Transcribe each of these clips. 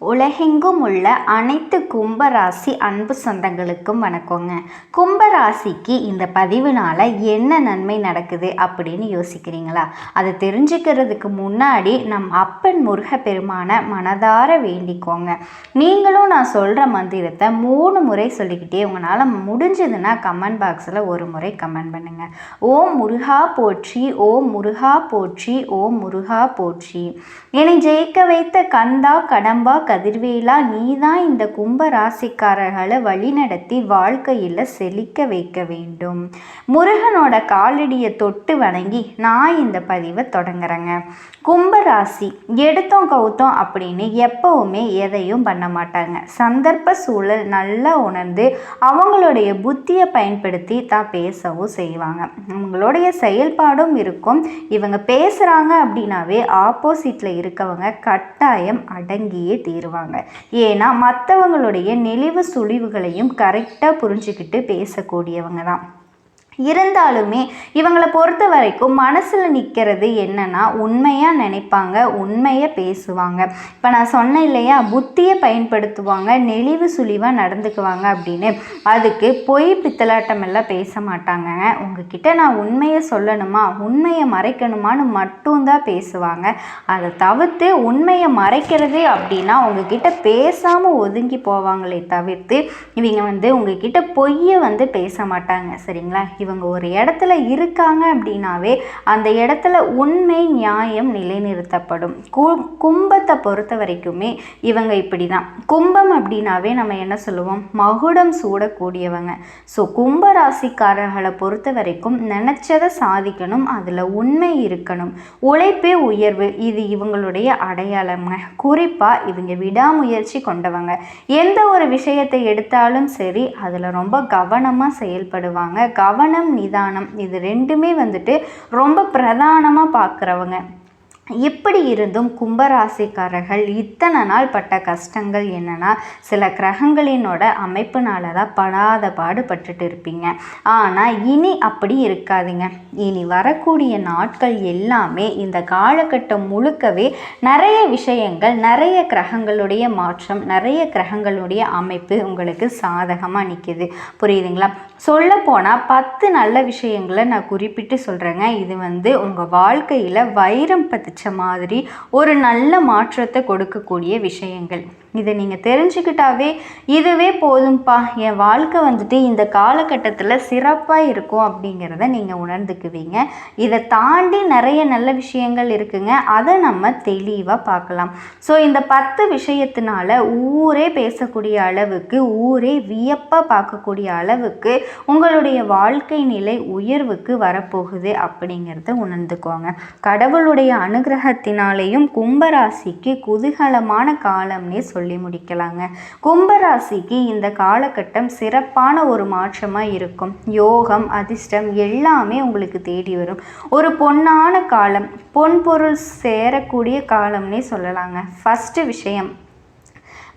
உலகெங்கும் உள்ள அனைத்து கும்பராசி அன்பு சொந்தங்களுக்கும் வணக்கங்க. கும்பராசிக்கு இந்த பதிவுனால என்ன நன்மை நடக்குது அப்படின்னு யோசிக்கிறீங்களா? அதை தெரிஞ்சுக்கிறதுக்கு முன்னாடி நம் அப்பன் முருக பெருமான மனதார வேண்டிக்கோங்க. நீங்களும் நான் சொல்கிற மந்திரத்தை மூணு முறை சொல்லிக்கிட்டே உங்களால் முடிஞ்சதுன்னா கமெண்ட் பாக்ஸில் ஒரு முறை கமெண்ட் பண்ணுங்க. ஓம் முருகா போற்றி ஓம் முருகா போற்றி ஓம் முருகா போற்றி. என்னை ஜெயிக்க வைத்த கந்தா கடம்பா கதிர்வேலா நீதான் இந்த கும்ப ராசிக்காரர்களை வழிநடத்தி வாழ்க்கையில் செழிக்க வைக்க வேண்டும். முருகனோட காலடியை தொட்டு வணங்கி நான் இந்த பதிவை தொடங்குறேங்க. கும்ப ராசி எடுத்தோம் கவுத்தோம் அப்படின்னு எப்பவுமே எதையும் பண்ண மாட்டாங்க. சந்தர்ப்ப சூழல் நல்லா உணர்ந்து அவங்களுடைய புத்தியை பயன்படுத்தி தான் பேசவும் செய்வாங்க. அவங்களுடைய செயல்பாடும் இருக்கும். இவங்க பேசுகிறாங்க அப்படின்னாவே ஆப்போசிட்டில் இருக்கவங்க கட்டாயம் அடங்கியே சொல்லிடுவாங்க ஏன்னா மற்றவங்களுடைய நெளிவு சுழிவுகளையும் கரெக்டாக புரிஞ்சுக்கிட்டு பேசக்கூடியவங்க தான். இருந்தாலுமே இவங்களை பொறுத்த வரைக்கும் மனசில் நிற்கிறது என்னன்னா உண்மையாக நினைப்பாங்க உண்மையை பேசுவாங்க. இப்போ நான் சொன்னேன் இல்லையா புத்தியை பயன்படுத்துவாங்க நெளிவு சுழிவாக நடந்துக்குவாங்க அப்படின்னு. அதுக்கு பொய் பித்தலாட்டம் எல்லாம் பேச மாட்டாங்க. உங்ககிட்ட நான் உண்மையை சொல்லணுமா உண்மையை மறைக்கணுமான்னு மட்டும்தான் பேசுவாங்க. அதை தவிர்த்து உண்மையை மறைக்கிறது அப்படின்னா உங்ககிட்ட பேசாமல் ஒதுங்கி போவாங்களே தவிர்த்து இவங்க வந்து உங்ககிட்ட பொய்யை வந்து பேச மாட்டாங்க. சரிங்களா? இவங்க ஒரு இடத்துல இருக்காங்க அப்படின்னாவே அந்த இடத்துல உண்மை நியாயம் நிலைநிறுத்தப்படும். கு கும்பத்தை பொறுத்த வரைக்குமே இவங்க இப்படி தான் கும்பம் அப்படின்னாவே நம்ம என்ன சொல்லுவோம்? மகுடம் சூடக்கூடியவங்க. ஸோ கும்ப ராசிக்காரர்களை பொறுத்த வரைக்கும் நினச்சதை சாதிக்கணும் அதில் உண்மை இருக்கணும். உழைப்பே உயர்வு இது இவங்களுடைய அடையாளம்ங்க. குறிப்பாக இவங்க விடாமுயற்சி கொண்டவங்க. எந்த ஒரு விஷயத்தை எடுத்தாலும் சரி அதில் ரொம்ப கவனமாக செயல்படுவாங்க. கவனம் நிதானம். இது ரெண்டுமே வந்துட்டு ரொம்ப பிரதானமாக பார்க்குறவங்க இப்படி இருந்தும் கும்பராசிக்காரர்கள் இத்தனை நாள் பட்ட கஷ்டங்கள் என்னென்னா சில கிரகங்களினோட அமைப்புனால தான் படாத பாடுபட்டுட்டு இருப்பீங்க. ஆனால் இனி அப்படி இருக்காதுங்க. இனி வரக்கூடிய நாட்கள் எல்லாமே இந்த காலகட்டம் முழுக்கவே நிறைய விஷயங்கள் நிறைய கிரகங்களுடைய மாற்றம் நிறைய கிரகங்களுடைய அமைப்பு உங்களுக்கு சாதகமாக நிற்கிது புரியுதுங்களா? சொல்லப்போனால் பத்து நல்ல விஷயங்களை நான் குறிப்பிட்டு சொல்கிறேங்க இது வந்து உங்கள் வாழ்க்கையில் வைரம் வச்ச மாதிரி ஒரு நல்ல மாற்றத்தை கொடுக்கக்கூடிய விஷயங்கள். இதை நீங்கள் தெரிஞ்சுக்கிட்டாவே இதுவே போதும்ப்பா என் வாழ்க்கை வந்துட்டு இந்த காலகட்டத்தில் சிறப்பாக இருக்கும் அப்படிங்கிறத நீங்கள் உணர்ந்துக்குவீங்க. இதை தாண்டி நிறைய நல்ல விஷயங்கள் இருக்குங்க. அதை நம்ம தெளிவாக பார்க்கலாம். ஸோ இந்த பத்து விஷயத்தினால ஊரே பேசக்கூடிய அளவுக்கு ஊரே வியப்பாக பார்க்கக்கூடிய அளவுக்கு உங்களுடைய வாழ்க்கை நிலை உயர்வுக்கு வரப்போகுது அப்படிங்கிறத உணர்ந்துக்கோங்க. கடவுளுடைய அனுகிரகத்தினாலேயும் கும்பராசிக்கு குதூகலமான காலம்னே சொல்லி சொல்லி முடிக்கலாங்க. கும்பராசிக்கு இந்த காலகட்டம் சிறப்பான ஒரு மாற்றமாக இருக்கும். யோகம் அதிர்ஷ்டம் எல்லாமே உங்களுக்கு தேடி வரும். ஒரு பொன்னான காலம் பொன் பொருள் சேரக்கூடிய காலம்னே சொல்லலாங்க. ஃபஸ்ட்டு விஷயம்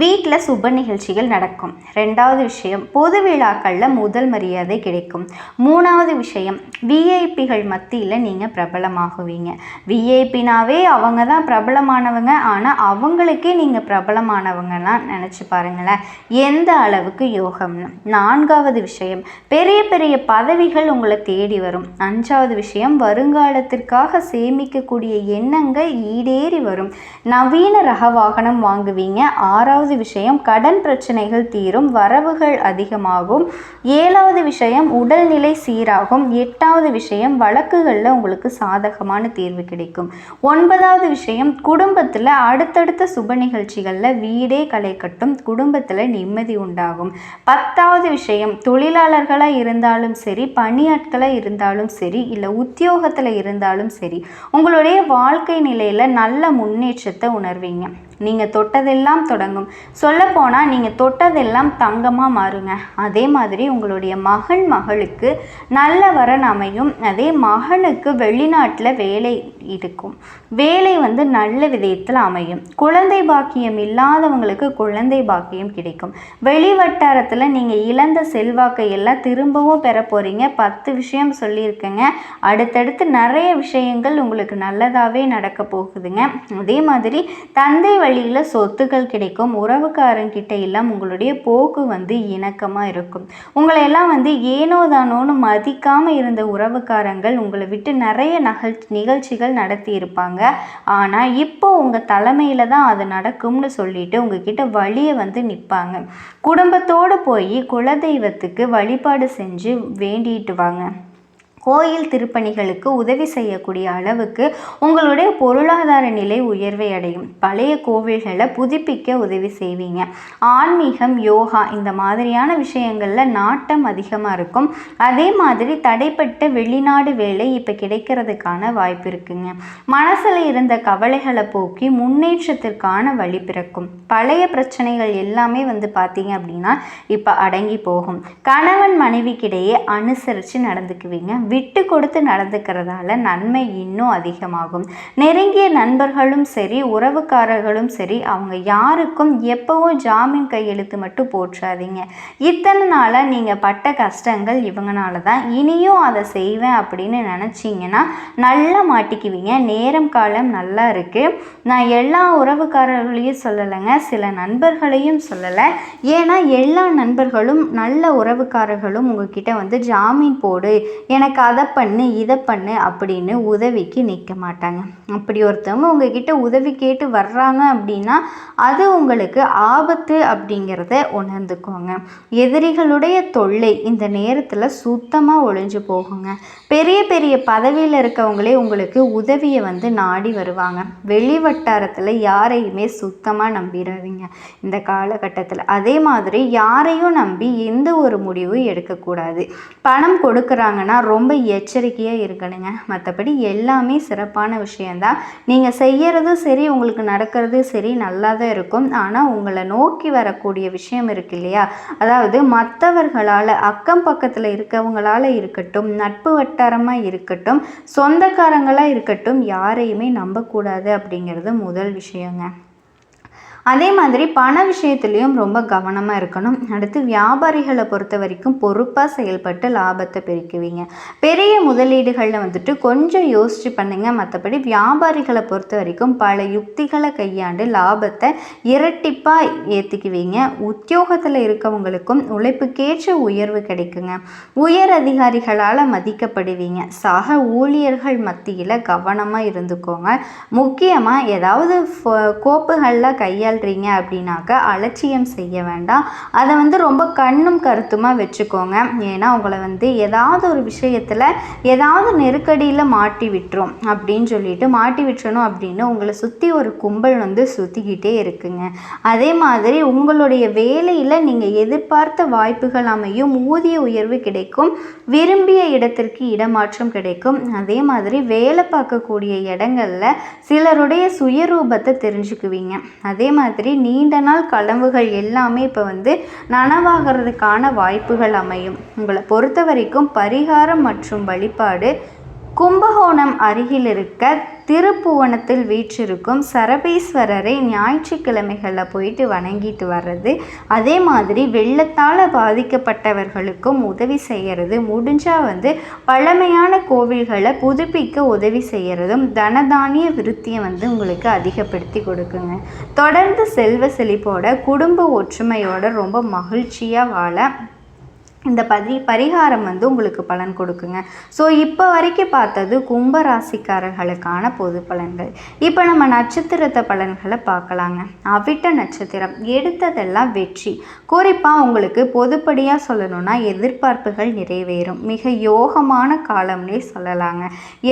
வீட்டில் சுப நிகழ்ச்சிகள் நடக்கும். ரெண்டாவது விஷயம் பொது விழாக்களில் முதல் மரியாதை கிடைக்கும். மூணாவது விஷயம் விஐபிகள் மத்தியில் நீங்கள் பிரபலமாகுவீங்க. விஐபினாவே அவங்க தான் பிரபலமானவங்க. ஆனால் அவங்களுக்கே நீங்கள் பிரபலமானவங்கலாம் நினச்சி பாருங்களேன். எந்த அளவுக்கு யோகம்னு. நான்காவது விஷயம் பெரிய பெரிய பதவிகள் உங்களை தேடி வரும். அஞ்சாவது விஷயம் வருங்காலத்திற்காக சேமிக்கக்கூடிய எண்ணங்கள் ஈடேறி வரும். நவீன ரக வாகனம் வாங்குவீங்க. ஆறாவது ஆறாவது விஷயம் கடன் பிரச்சனைகள் தீரும் வரவுகள் அதிகமாகும். ஏழாவது விஷயம் உடல்நிலை சீராகும். எட்டாவது விஷயம் வழக்குகளில் உங்களுக்கு சாதகமான தீர்வு கிடைக்கும். ஒன்பதாவது விஷயம் குடும்பத்தில் அடுத்தடுத்த சுப நிகழ்ச்சிகளில் வீடே களை கட்டும் குடும்பத்தில் நிம்மதி உண்டாகும். பத்தாவது விஷயம் தொழிலாளர்களாக இருந்தாலும் சரி பணியாட்களாக இருந்தாலும் சரி இல்லை உத்தியோகத்தில் இருந்தாலும் சரி உங்களுடைய வாழ்க்கை நிலையில் நல்ல முன்னேற்றத்தை உணர்வீங்க. நீங்கள் தொட்டதெல்லாம் தொடங்கும். சொல்லப்போனால் நீங்கள் தொட்டதெல்லாம் தங்கமாக மாறுங்க. அதே மாதிரி உங்களுடைய மகன் மகளுக்கு நல்ல வரன் அமையும். அதே மகனுக்கு வெளிநாட்டில் வேலை இருக்கும். வேலை வந்து நல்ல விதயத்தில் அமையும். குழந்தை பாக்கியம் இல்லாதவங்களுக்கு குழந்தை பாக்கியம் கிடைக்கும். வெளி வட்டாரத்தில் நீங்கள் இழந்த செல்வாக்கை எல்லாம் திரும்பவும் பெற போகிறீங்க பத்து விஷயம் சொல்லியிருக்கேங்க. அடுத்தடுத்து நிறைய விஷயங்கள் உங்களுக்கு நல்லதாகவே நடக்க போகுதுங்க. அதே மாதிரி தந்தை வழியில் சொத்துக்கள் கிடைக்கும். உறவுக்காரங்கிட்ட எல்லாம் உங்களுடைய போக்கு வந்து இணக்கமாக இருக்கும். உங்களையெல்லாம் வந்து ஏனோ தானோன்னு மதிக்காமல் இருந்த உறவுக்காரங்கள் உங்களை விட்டு நிறைய நகல் நிகழ்ச்சிகள் நடத்தி இருப்பாங்க. ஆனால் இப்போ உங்கள் தலைமையில் தான் அது நடக்கும்னு சொல்லிட்டு உங்ககிட்ட வழியை வந்து நிற்பாங்க குடும்பத்தோடு போய் குலதெய்வத்துக்கு வழிபாடு செஞ்சு வேண்டிட்டு வாங்க. கோயில் திருப்பணிகளுக்கு உதவி செய்யக்கூடிய அளவுக்கு உங்களுடைய பொருளாதார நிலை உயர்வை அடையும். பழைய கோவில்களை புதுப்பிக்க உதவி செய்வீங்க. ஆன்மீகம் யோகா இந்த மாதிரியான விஷயங்களில் நாட்டம் அதிகமாக இருக்கும். அதே மாதிரி தடைப்பட்ட வெளிநாடு வேலை இப்போ கிடைக்கிறதுக்கான வாய்ப்பு இருக்குங்க. மனசில் இருந்த கவலைகளை போக்கி முன்னேற்றத்திற்கான வழி பிறக்கும். பழைய பிரச்சனைகள் எல்லாமே வந்து பார்த்தீங்க அப்படின்னா இப்போ அடங்கி போகும். கணவன் மனைவிக்கிடையே அனுசரித்து நடந்துக்குவீங்க. விட்டு கொடுத்து நடந்துக்கிறதால நன்மை இன்னும் அதிகமாகும். நெருங்கிய நண்பர்களும் சரி உறவுக்காரர்களும் சரி அவங்க யாருக்கும் எப்பவும் ஜாமீன் கையெழுத்து மட்டும் போற்றாதீங்க. இத்தனை நாளாக நீங்கள் பட்ட கஷ்டங்கள் இவங்கனால தான். இனியும் அதை செய்வேன் அப்படின்னு நினச்சிங்கன்னா நல்லா மாட்டிக்குவீங்க. நேரம் காலம் நல்லா இருக்குது நான் எல்லா உறவுக்காரர்களையும் சொல்லலைங்க சில நண்பர்களையும் சொல்லலை. ஏன்னா எல்லா நண்பர்களும் நல்ல உறவுக்காரர்களும் உங்ககிட்ட வந்து ஜாமீன் போடு. எனக்கு அதை பண்ணு இதை பண்ணு அப்படின்னு உதவிக்கு நிற்க மாட்டாங்க. அப்படி ஒருத்தவங்க உங்ககிட்ட உதவி கேட்டு வர்றாங்க அப்படின்னா அது உங்களுக்கு ஆபத்து அப்படிங்கிறத உணர்ந்துக்கோங்க. எதிரிகளுடைய தொல்லை இந்த நேரத்தில் சுத்தமாக ஒழிஞ்சு போகுங்க. பெரிய பெரிய பதவியில் இருக்கவங்களே உங்களுக்கு உதவியை வந்து நாடி வருவாங்க. வெளி வட்டாரத்தில் யாரையுமே சுத்தமாக நம்பிடாதீங்க இந்த காலகட்டத்தில் அதே மாதிரி யாரையும் நம்பி எந்த ஒரு முடிவும் எடுக்கக்கூடாது. பணம் கொடுக்குறாங்கன்னா ரொம்ப எச்சரிக்கையாக இருக்கணுங்க. மற்றபடி எல்லாமே சிறப்பான விஷயந்தான் நீங்கள் செய்கிறதும் சரி உங்களுக்கு நடக்கிறது சரி நல்லா தான் இருக்கும். ஆனால் உங்களை நோக்கி வரக்கூடிய விஷயம் இருக்கு இல்லையா? அதாவது மற்றவர்களால் அக்கம் பக்கத்தில் இருக்கவங்களால் இருக்கட்டும் நட்பு வட்டாரமாக இருக்கட்டும் சொந்தக்காரங்களாக இருக்கட்டும் யாரையுமே நம்பக்கூடாது அப்படிங்கிறது முதல் விஷயங்க. அதே மாதிரி பண விஷயத்துலேயும் ரொம்ப கவனமாக இருக்கணும். அடுத்து வியாபாரிகளை பொறுத்த வரைக்கும் பொறுப்பாக செயல்பட்டு லாபத்தை பெருக்குவீங்க. பெரிய முதலீடுகளில் வந்துட்டு கொஞ்சம் யோசிச்சு பண்ணுங்க. மற்றபடி வியாபாரிகளை பொறுத்த வரைக்கும் பல யுக்திகளை கையாண்டு லாபத்தை இரட்டிப்பாக ஏற்றுக்குவீங்க உத்தியோகத்தில் இருக்கவங்களுக்கும் உழைப்புக்கேற்ற உயர்வு கிடைக்குங்க. உயர் அதிகாரிகளால் மதிக்கப்படுவீங்க. சக ஊழியர்கள் மத்தியில் கவனமாக இருந்துக்கோங்க. முக்கியமாக ஏதாவது கோப்புகளில் கையால் கையாளுறீங்க அப்படின்னாக்க அலட்சியம் செய்ய வேண்டாம். அதை வந்து ரொம்ப கண்ணும் கருத்துமாக வச்சுக்கோங்க. ஏன்னா உங்களை வந்து ஏதாவது ஒரு விஷயத்தில் ஏதாவது நெருக்கடியில் மாட்டி விட்டுரும் அப்படின்னு சொல்லிட்டு மாட்டி விட்டுறணும் அப்படின்னு உங்களை சுற்றி ஒரு கும்பல் வந்து சுற்றிக்கிட்டே இருக்குங்க. அதே மாதிரி உங்களுடைய வேலையில் நீங்கள் எதிர்பார்த்த வாய்ப்புகள் அமையும். ஊதிய உயர்வு கிடைக்கும். விரும்பிய இடத்திற்கு இடமாற்றம் கிடைக்கும். அதே மாதிரி வேலை பார்க்கக்கூடிய இடங்களில் சிலருடைய சுயரூபத்தை தெரிஞ்சுக்குவீங்க. அதே மாதிரி நீண்ட நாள் கனவுகள் எல்லாமே இப்போ வந்து நனவாகிறதுக்கான வாய்ப்புகள் அமையும். உங்களை பொறுத்த வரைக்கும் பரிகாரம் மற்றும் வழிபாடு கும்பகோணம் அருகில் இருக்க திருப்புவனத்தில் வீற்றிருக்கும் சரபேஸ்வரரை ஞாயிற்றுக்கிழமைகளில் போயிட்டு வணங்கிட்டு வர்றது. அதே மாதிரி வெள்ளத்தால் பாதிக்கப்பட்டவர்களுக்கும் உதவி செய்கிறது முடிஞ்சால் வந்து பழமையான கோவில்களை புதுப்பிக்க உதவி செய்கிறதும் தனதானிய விருத்தியை வந்து உங்களுக்கு அதிகப்படுத்தி கொடுக்குங்க. தொடர்ந்து செல்வ செழிப்போட குடும்ப ஒற்றுமையோட ரொம்ப மகிழ்ச்சியாக வாழ இந்த பரி பரிகாரம் வந்து உங்களுக்கு பலன் கொடுக்குங்க. ஸோ இப்போ வரைக்கும் பார்த்தது கும்ப ராசிக்காரர்களுக்கான பொது பலன்கள். இப்போ நம்ம நட்சத்திரத்தை பலன்களை பார்க்கலாங்க. அவிட்ட நட்சத்திரம் எடுத்ததெல்லாம் வெற்றி. குறிப்பாக உங்களுக்கு பொதுப்படியாக சொல்லணும்னா எதிர்பார்ப்புகள் நிறைவேறும். மிக யோகமான காலம்னே சொல்லலாங்க.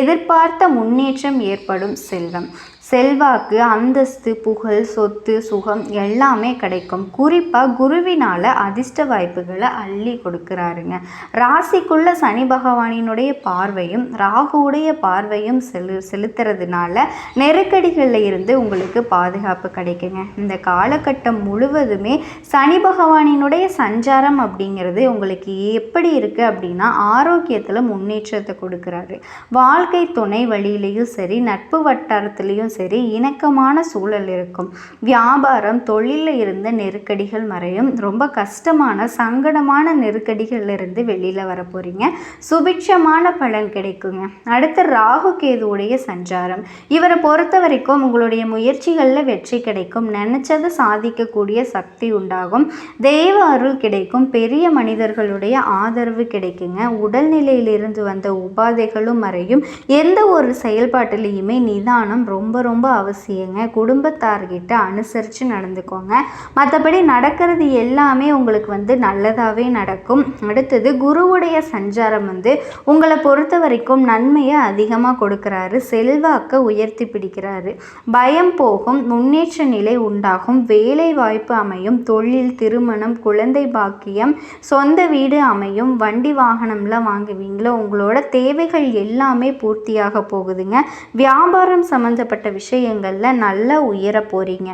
எதிர்பார்த்த முன்னேற்றம் ஏற்படும் செல்வம். செல்வாக்கு அந்தஸ்து புகழ் சொத்து சுகம் எல்லாமே கிடைக்கும். குறிப்பாக குருவினால் அதிர்ஷ்ட வாய்ப்புகளை அள்ளி கொடுக்குறாருங்க. ராசிக்குள்ள சனி பகவானினுடைய பார்வையும் ராகுவுடைய பார்வையும் செலு செலுத்துறதுனால நெருக்கடிகளில் இருந்து உங்களுக்கு பாதுகாப்பு கிடைக்குங்க. இந்த காலகட்டம் முழுவதுமே சனி பகவானினுடைய சஞ்சாரம் அப்படிங்கிறது உங்களுக்கு எப்படி இருக்குது அப்படின்னா ஆரோக்கியத்தில் முன்னேற்றத்தை கொடுக்குறாரு. வாழ்க்கை துணை வழியிலையும் சரி நட்பு வட்டாரத்துலேயும் சரி இணக்கமான சூழல் இருக்கும். வியாபாரம் தொழிலில் இருந்த நெருக்கடிகள் மறையும். ரொம்ப கஷ்டமான சங்கடமான நெருக்கடிகள்லேருந்து வெளியில் வர போகிறீங்க சுபிட்சமான பலன் கிடைக்குங்க. அடுத்து ராகு கேதுவுடைய சஞ்சாரம். இவரை பொறுத்த வரைக்கும் உங்களுடைய முயற்சிகளில் வெற்றி கிடைக்கும். நினச்சதை சாதிக்கக்கூடிய சக்தி உண்டாகும். தெய்வ அருள் கிடைக்கும். பெரிய மனிதர்களுடைய ஆதரவு கிடைக்குங்க. உடல்நிலையிலிருந்து வந்த உபாதைகளும் மறையும். எந்த ஒரு செயல்பாட்டிலையுமே நிதானம் ரொம்ப ரொம்ப அவசியங்க. குடும்பத்தார்கிட்ட அனுசரித்து நடந்துக்கோங்க. மற்றபடி நடக்கிறது எல்லாமே உங்களுக்கு வந்து நல்லதாகவே நடக்கும். அடுத்தது குருவுடைய சஞ்சாரம் வந்து உங்களை பொறுத்த வரைக்கும் நன்மையை அதிகமாக கொடுக்குறாரு. செல்வாக்கை உயர்த்தி பிடிக்கிறாரு. பயம் போகும் முன்னேற்ற நிலை உண்டாகும். வேலை வாய்ப்பு அமையும் தொழில் திருமணம் குழந்தை பாக்கியம் சொந்த வீடு அமையும் வண்டி வாகனம்லாம் வாங்குவீங்களோ உங்களோட தேவைகள் எல்லாமே பூர்த்தியாக போகுதுங்க. வியாபாரம் சம்மந்தப்பட்ட விஷயங்களில் நல்லா உயர போகிறீங்க